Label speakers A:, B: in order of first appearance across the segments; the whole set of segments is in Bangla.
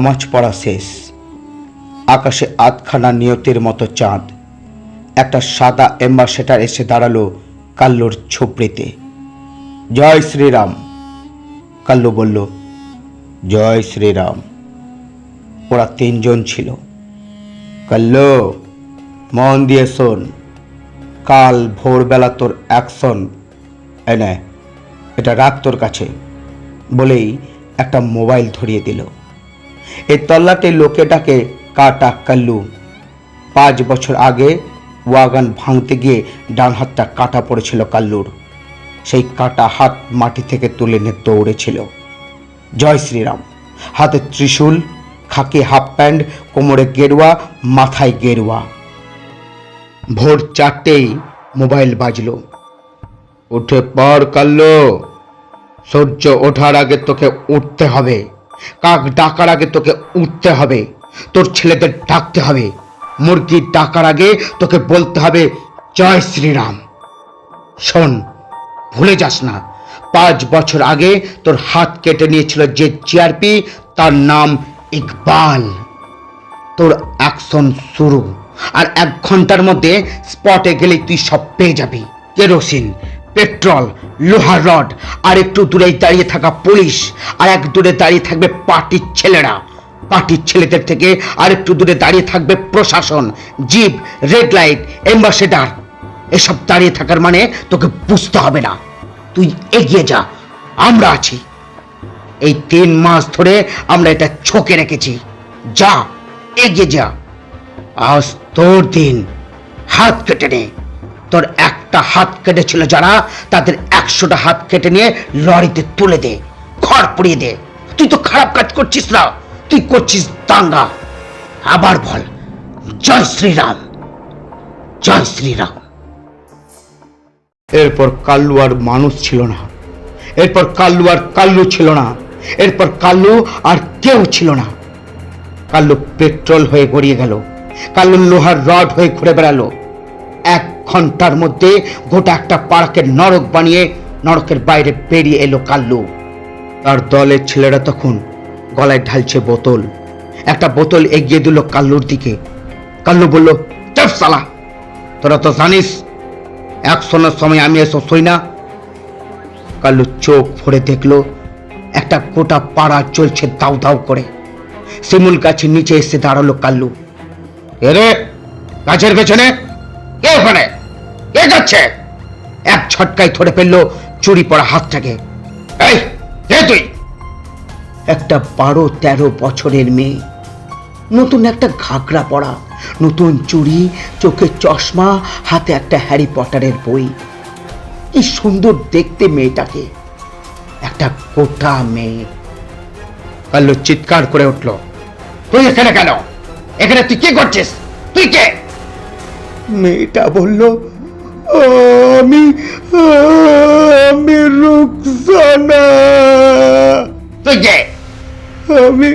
A: নমাজ পড়া শেষ। আকাশে আধখানা নিয়তের মতো চাঁদ। একটা সাদা এম্বাসেডার এসে দাঁড়াল কাল্লোর ছোপড়িতে। জয় শ্রীরাম। কাল্লো বলল, জয় শ্রীরাম। ওরা তিনজন ছিল। কাল্লো, মন দিয়ে শোন। কাল ভোরবেলা তোর অ্যাকশন এনে এটা রাখ তোর কাছে। বলেই একটা মোবাইল ধরিয়ে দিল। এই তল্লাটে লোকেটাকে কাটা কাল্লু? পাঁচ বছর আগে ওয়াগান ভাঙতে গিয়ে ডান হাতটা কাটা পড়েছিল কাল্লুর। সেই কাটা হাত মাটি থেকে তুলে নিয়ে দৌড়েছিল। জয় শ্রীরাম। হাতে ত্রিশূল, খাকি হাফ প্যান্ট, কোমরে গেরুয়া, মাথায় গেরুয়া। ভোর চারটেই মোবাইল বাজলো। উঠে পর কাল্লো, সূর্য ওঠার আগে তোকে উঠতে হবে। কাক ডাকার আগে তোকে উঠতে হবে। তোর ছেলেদের ডাকতে হবে। মুরগি ডাকার আগে তোকে বলতে হবে, জয় শ্রীরাম। শোন, ভুলে যাস না। পাঁচ বছর আগে তোর হাত কেটে নিয়েছিল যে জিআরপি তার নাম ইকবাল। তোর অ্যাকশন শুরু। আর এক ঘণ্টার মধ্যে স্পটে গেলে তুই সব পেয়ে যাবি। কেরোসিন পেট্রোল, লোহার রড, আর একটু দূরে দাঁড়িয়ে থাকা পুলিশ, আর এক দূরে দাঁড়িয়ে থাকবে পার্টির ছেলেরা। পার্টির ছেলেদের থেকে আর একটু দূরে দাঁড়িয়ে থাকবে প্রশাসন, জিপ রেড লাইট এম্বাসেডার এসব দাঁড়িয়ে থাকার মানে তোকে বুঝতে হবে না। তুই এগিয়ে যা, আমরা আছি। এই তিন মাস ধরে আমরা এটা ছকে রেখেছি। যা, এগিয়ে যা। আজ তোর দিন, হাত কেটে নে। তোর একটা হাত কেটেছিল যারা, তাদের একশোটা হাত কেটে নিয়ে লরিতে তুলে দে খড় পুড়িয়ে দে। তুই তো খারাপ কাজ করছিস না, তুই করছিস দাঙ্গা। আবার বল, জয় শ্রীরাম জয় শ্রীরাম। এরপর কাল্লু আর মানুষ ছিল না। এরপর কাল্লু আর কাল্লু ছিল না। এরপর কাল্লু আর কেউ ছিল না। কাল্লু পেট্রোল হয়ে গড়িয়ে গেল। কাল্লু লোহার রড হয়ে ঘুরে বেড়ালো। এক ঘণ্টার মধ্যে গোটা একটা পার্কের নরক বানিয়ে নরকের বাইরে বেরিয়ে এলো কাল্লু। তার দলের ছেলেরা তখন গলায় ঢালছে বোতল। একটা বোতল এগিয়ে দিল কাল্লুর দিকে। কাল্লু বলল, চাপ সালা, তোরা তো জানিস একশনের সময় আমি এসব সই না। কাল্লু চোখ ভরে দেখল, একটা গোটা পাড়া চলছে দাউ দাউ করে। শিমুল গাছের নিচে এসে দাঁড়াল কাল্লু। এরে গাছের পেছনে, কে ওখানে? কে যাচ্ছে। এক ছটকায় ধরে ফেলল চুরি পড়া হাতটাকে। এই, কে তুই? একটা বারো তেরো বছরের মেয়ে। নতুন একটা ঘাগরা পড়া, নতুন চুড়ি, চোখে চশমা, হাতে একটা হ্যারি পটারের বই। কি সুন্দর দেখতে মেয়েটাকে। একটা কোটা মেয়ে। কাল্লু চিৎকার করে উঠল, তুই এখানে কেন? এখানে তুই কি করছিস? তুই কে? মেয়েটা বলল আমি আমি রুকসানা। তুই আমি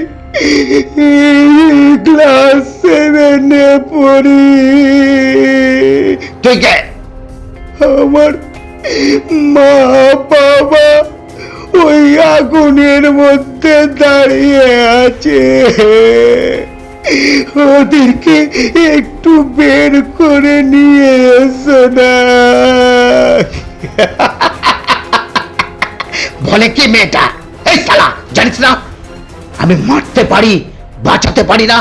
A: ক্লাস সেভেনে পড়ি। তুই আমার মা বাবা ওই আগুনের মধ্যে দাঁড়িয়ে আছে। ওদেরকে একটু বের করে নিয়ে বলে কি মেয়েটা? এই সালা জানিস না? আমি মারতে পারি বাঁচাতে পারি না।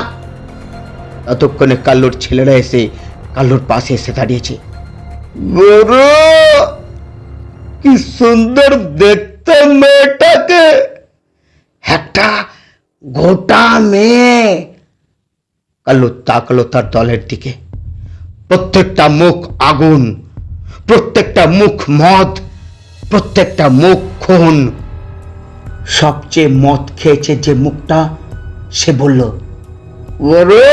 A: ততক্ষণে কাল্লুর ছেলেরা এসে কাল্লুর পাশে এসে দাঁড়িয়েছে। গুরু কি সুন্দর দেখতে মেয়েটাকে। একটা গোটা মেয়ে। কাল্লু তাকলো তার দলের দিকে। প্রত্যেকটা মুখ আগুন, প্রত্যেকটা মুখ মদ, প্রত্যেকটা মুখ খুন। সবচেয়ে মদ খেয়েছে যে মুখটা, সে বলল, ওরো,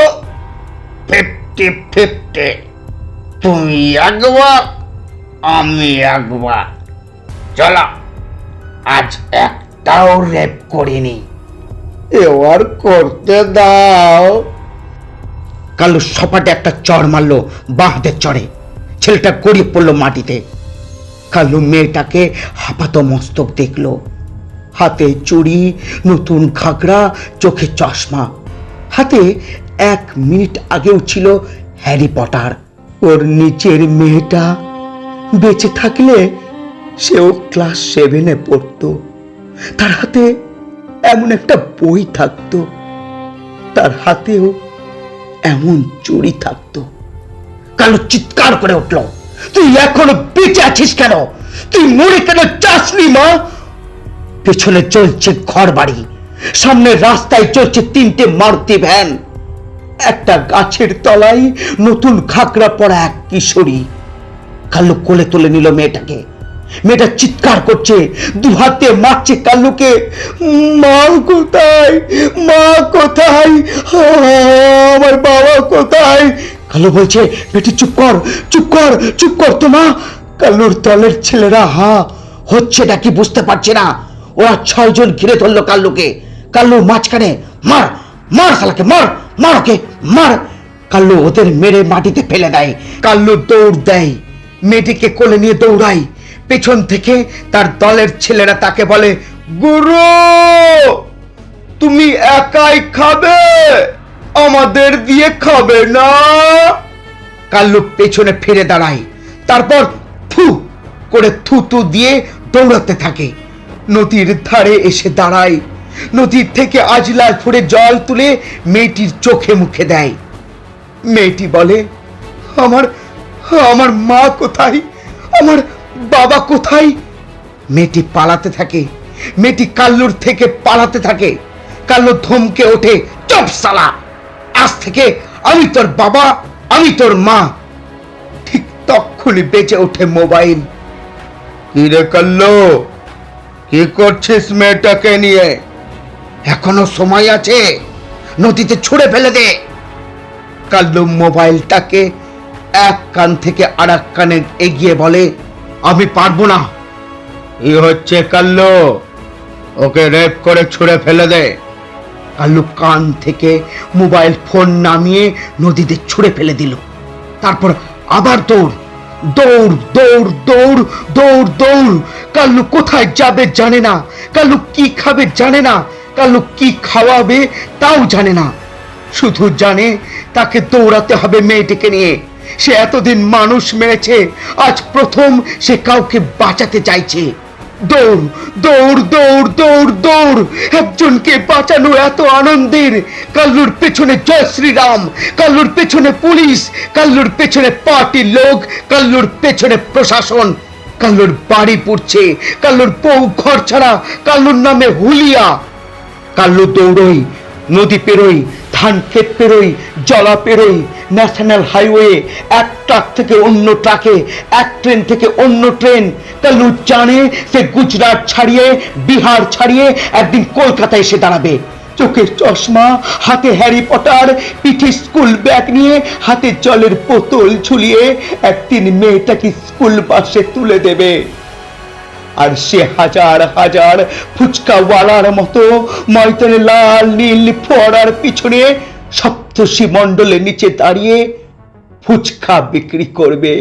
A: ফিফটি ফিফটি। তুমি একবার আমি একবার চলো, আজ একটাও রেপ করিনি। এবার করতে দাও। কালু সপাটে একটা চড় মারলো বাঁহাতে চড়ে ছেলেটা গড়িয়ে পড়ল মাটিতে। কালু মেয়েটাকে হাপাতো মস্তক দেখল। হাতে চুড়ি, নতুন ঘাগরা চোখে চশমা। হাতে এক মিনিট আগেও ছিল হ্যারি পটার। ওর নিচের মেয়েটা বেঁচে থাকলে সেও ক্লাস সেভেনে পড়তো। তার হাতে এমন একটা বই থাকতো। তার হাতেও এমন চুরি থাকতো। কালো চিৎকার করে উঠল, তুই এখনও বেঁচে আছিস কেন? তুই মরে কেন চাসনি মা? পেছনে চলছে ঘর বাড়ি সামনে রাস্তায় চলছে তিনটে মারুতি ভ্যান। একটা গাছের তলায় নতুন খাকরা পড়া এক কিশোরী কালো কোলে তুলে নিল মেয়েটাকে। মেয়েটা চিৎকার করছে দু হাতে মারছে কাল্লুকে, মা কোথায়? মা কোথায়? আমার বাবা কোথায়? কাল্লু বলছে, বেটি, চুপ কর চুপ কর চুপ কর তো মা। কাল্লুর দলের ছেলেরা, হা, হচ্ছে নাকি বুঝতে পারছে না। ওরা ছয়জন ঘিরে ধরলো কাল্লুকে। কাল্লুর মাঝখানে, মার মার শালাকে, মার মার ওকে, মার। কাল্লু ওদের মেরে মাটিতে ফেলে দেয়। কাল্লু দৌড় দেয়। মেয়েটিকে কোলে নিয়ে দৌড়ায়। পেছন থেকে তার দলের ছেলেরা তাকে বলে, গুরু, তুমি একাই খাবে, আমাদের দিয়ে খাবে না? কাল্লু পেছনে ফিরে দাঁড়ায়। তারপর থু করে থুতু দিয়ে দৌড়াতে থাকে। নদীর ধারে এসে দাঁড়ায়। নদীর থেকে আজলার ফুড়ে জল তুলে মেয়েটির চোখে মুখে দেয়। মেয়েটি বলে, আমার আমার মা কোথায়? আমার বাবা কোথায়? মেয়েটি পালাতে থাকে। মেয়েটি কাল্লুর থেকে পালাতে থাকে। কাল্লু ধমকে ওঠে চপ সালা আজ থেকে আমি তোর বাবা আমি তোর মা। ঠিক তক্ষুনি বেঁচে ওঠে মোবাইল। কি রে কাল্লু? কি করছিস মেয়েটাকে নিয়ে? এখনও সময় আছে। নদীতে ছুঁড়ে ফেলে দে। কাল্লু মোবাইলটাকে এক কান থেকে আর কানে এগিয়ে বলে আমি পারব না। এই হচ্ছে কাল্লু? ওকে রেপ করে ছুঁড়ে ফেলে দে। কাল্লু কান থেকে মোবাইল ফোন নামিয়ে নদীতে ছুঁড়ে ফেলে দিল। তারপর আবার দৌড় দৌড় দৌড় দৌড় দৌড় দৌড়। কাল্লু কোথায় যাবে জানে না। কাল্লু কি খাবে জানে না। কাল্লু কি খাওয়াবে তাও জানে না। শুধু জানে তাকে দৌড়াতে হবে মেয়েটিকে নিয়ে। সে এতদিন মানুষ মেরেছে। আজ প্রথম সে কাউকে বাঁচাতে চাইছে। দৌড় দৌড় দৌড় দৌড় দৌড়। একজনকে বাঁচানো এত আনন্দের। কাল্লুর পেছনে জয় শ্রীরাম, কাল্লুর পেছনে পুলিশ, কাল্লুর পেছনে পার্টির লোক, কাল্লুর পেছনে প্রশাসন। কাল্লুর বাড়ি পড়ছে, কাল্লুর বউ ঘর ছাড়া, কাল্লুর নামে হুলিয়া। কাল্লু দৌড়ই নদী পেরোই ক্ষেত পেরোই, জলা পেরোই ন্যাশনাল হাইওয়ে এক ট্রাক থেকে অন্য ট্রাকে, এক ট্রেন থেকে অন্য ট্রেন। কাল্লু জানে, সে গুজরাট ছাড়িয়ে, বিহার ছাড়িয়ে একদিন কলকাতায় এসে দাঁড়াবে। চোখের চশমা, হাতে হ্যারি পটার, পিঠে স্কুল ব্যাগ নিয়ে, হাতে জলের বোতল ঝুলিয়ে একদিন মেয়েটাকে স্কুল বাসে তুলে দেবে। আর সে হাজার হাজার ফুচকাওয়ালার মতো ময়তনে লাল, নীল, ফোয়ারার পিছনে সপ্তর্ষি মণ্ডলের নিচে দাঁড়িয়ে ফুচকা বিক্রি করবে।